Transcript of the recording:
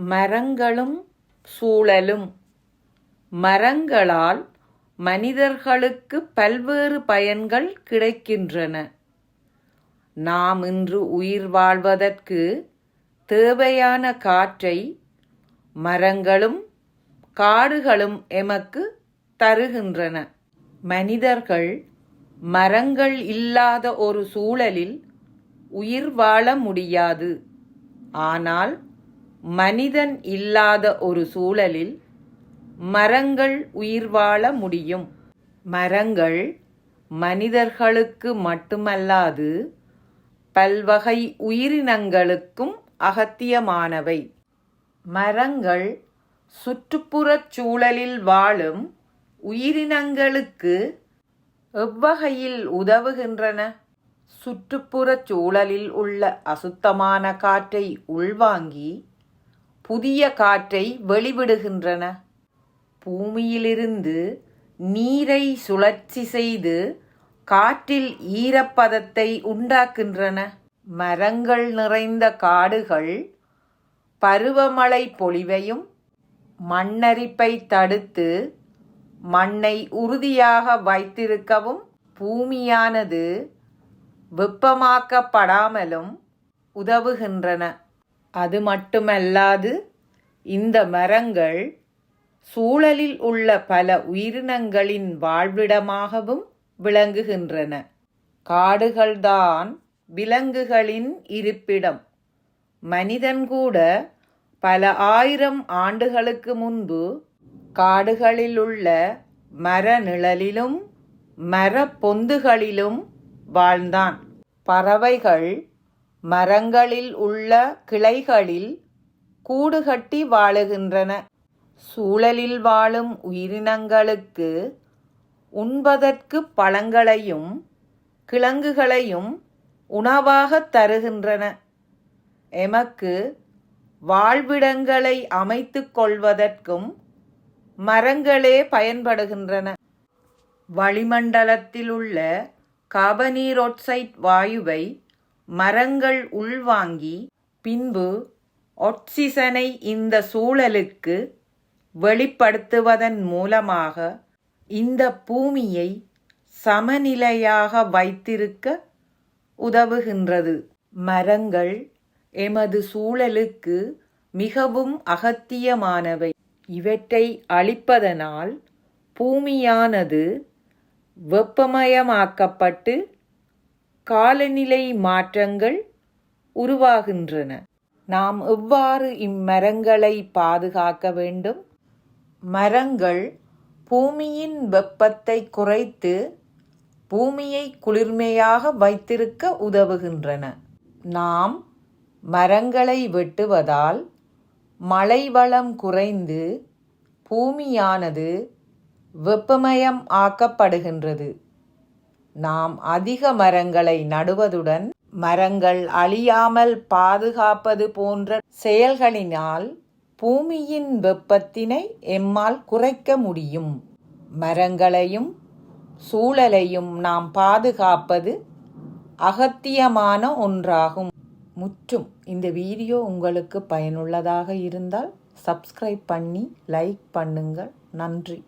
மரங்களும் சூழலும். மரங்களால் மனிதர்களுக்கு பல்வேறு பயன்கள் கிடைக்கின்றன. நாம் இன்று உயிர் வாழ்வதற்கு தேவையான காற்றை மரங்களும் காடுகளும் எமக்கு தருகின்றன. மனிதர்கள் மரங்கள் இல்லாத ஒரு சூழலில் உயிர் வாழ முடியாது. ஆனால் மனிதன் இல்லாத ஒரு சூழலில் மரங்கள் உயிர் வாழ முடியும். மரங்கள் மனிதர்களுக்கு மட்டுமல்லாது பல்வகை உயிரினங்களுக்கும் அகத்தியமானவை. மரங்கள் சுற்றுப்புறச் சூழலில் வாழும் உயிரினங்களுக்கு எவ்வகையில் உதவுகின்றன? சுற்றுப்புறச் சூழலில் உள்ள அசுத்தமான காற்றை உள்வாங்கி புதிய காற்றை வெளிவிடுகின்றன. பூமியிலிருந்து நீரை சுழற்சி செய்து காற்றில் ஈரப்பதத்தை உண்டாக்கின்றன மரங்கள் நிறைந்த காடுகள் பருவமழை பொழிவையும் மண்ணரிப்பை தடுத்து மண்ணை உறுதியாக வைத்திருக்கவும் பூமியானது வெப்பமாக்கப்படாமலும் உதவுகின்றன. அது மட்டுமல்லாது இந்த மரங்கள் சூழலில் உள்ள பல உயிரினங்களின் வாழ்விடமாகவும் விளங்குகின்றன. காடுகள்தான் விலங்குகளின் இருப்பிடம். மனிதன் கூட பல ஆயிரம் ஆண்டுகளுக்கு முன்பு காடுகளில் உள்ள மர நிழலிலும் மரப்பொந்துகளிலும் வாழ்ந்தான். பறவைகள் மரங்களில் உள்ள கிளைகளில் கூடுகட்டி வாழுகின்றன. சூழலில் வாழும் உயிரினங்களுக்கு உண்பதற்கு பழங்களையும் கிழங்குகளையும் உணவாகத் தருகின்றன. எமக்கு வாழ்விடங்களை அமைத்து கொள்வதற்கும் மரங்களே பயன்படுகின்றன. வளிமண்டலத்தில் உள்ள வாயுவை மரங்கள் உள்வாங்கி பின்பு ஒட்சிசனை இந்த சூழலுக்கு வெளிப்படுத்துவதன் மூலமாக இந்த பூமியை சமநிலையாக வைத்திருக்க உதவுகின்றது. மரங்கள் எமது சூழலுக்கு மிகவும் அகத்தியமானவை. இவற்றை அழிப்பதனால் பூமியானது வெப்பமயமாக்கப்பட்டு காலநிலை மாற்றங்கள் உருவாகின்றன. நாம் எவ்வாறு இம்மரங்களை பாதுகாக்க வேண்டும்? மரங்கள் பூமியின் வெப்பத்தை குறைத்து பூமியை குளிர்மையாக வைத்திருக்க உதவுகின்றன. நாம் மரங்களை வெட்டுவதால் மழை வளம் குறைந்து பூமியானது வெப்பமயம் ஆக்கப்படுகின்றது. நாம் அதிக மரங்களை நடுவதுடன் மரங்கள் அழியாமல் பாதுகாப்பது போன்ற செயல்களினால் பூமியின் வெப்பத்தினை எம்மால் குறைக்க முடியும். மரங்களையும் சூழலையும் நாம் பாதுகாப்பது அகத்தியமான ஒன்றாகும். முற்றும் இந்த வீடியோ உங்களுக்கு பயனுள்ளதாக இருந்தால் சப்ஸ்கிரைப் பண்ணி லைக் பண்ணுங்கள். நன்றி.